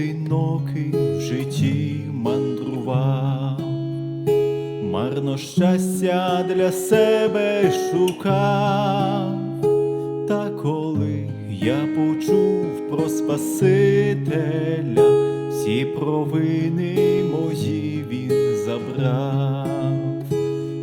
одинокий в житті мандрував, марно щастя для себе шукав, та коли я почув про Спасителя, всі провини мої він забрав,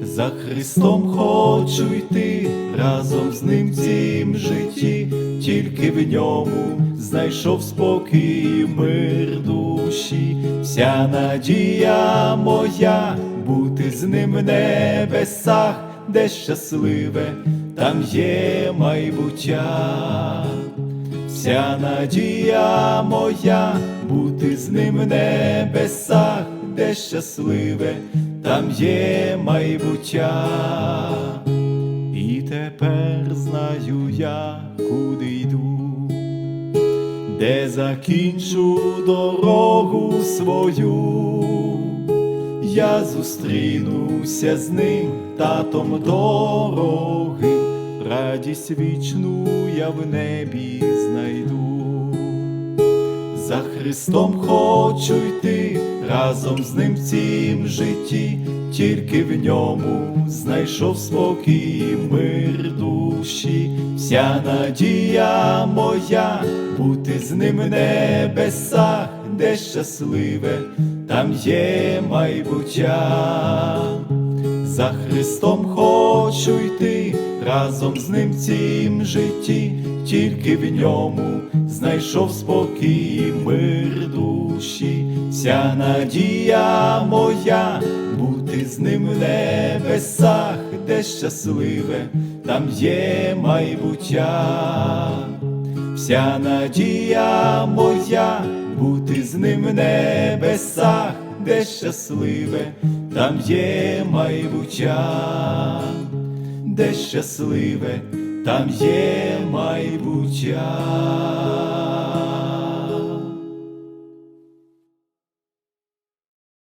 за Христом хочу йти разом з ним в цім житті, тільки в ньому знайшов спокій мир душі, вся надія моя бути з ним в небесах, де щасливе, там є майбуття. Вся надія моя бути з ним в небесах, де щасливе, там є майбуття. І тепер знаю я, куди йду, де закінчу дорогу свою. Я зустрінуся з ним, татом дорогим, радість вічну я в небі знайду. За Христом хочу йти разом з ним в цім житті, тільки в ньому знайшов спокій, і мир душі, вся надія моя бути з ним в небесах, де щасливе, там є майбуття. За Христом хочу йти разом з ним в цім житті, тільки в ньому знайшов спокій, мир душі, вся надія моя бути з ним в небесах, де щасливе, там є майбуття. Вся надія моя бути з ним в небесах, де щасливе, там є майбуття, де щасливе, там є майбуття.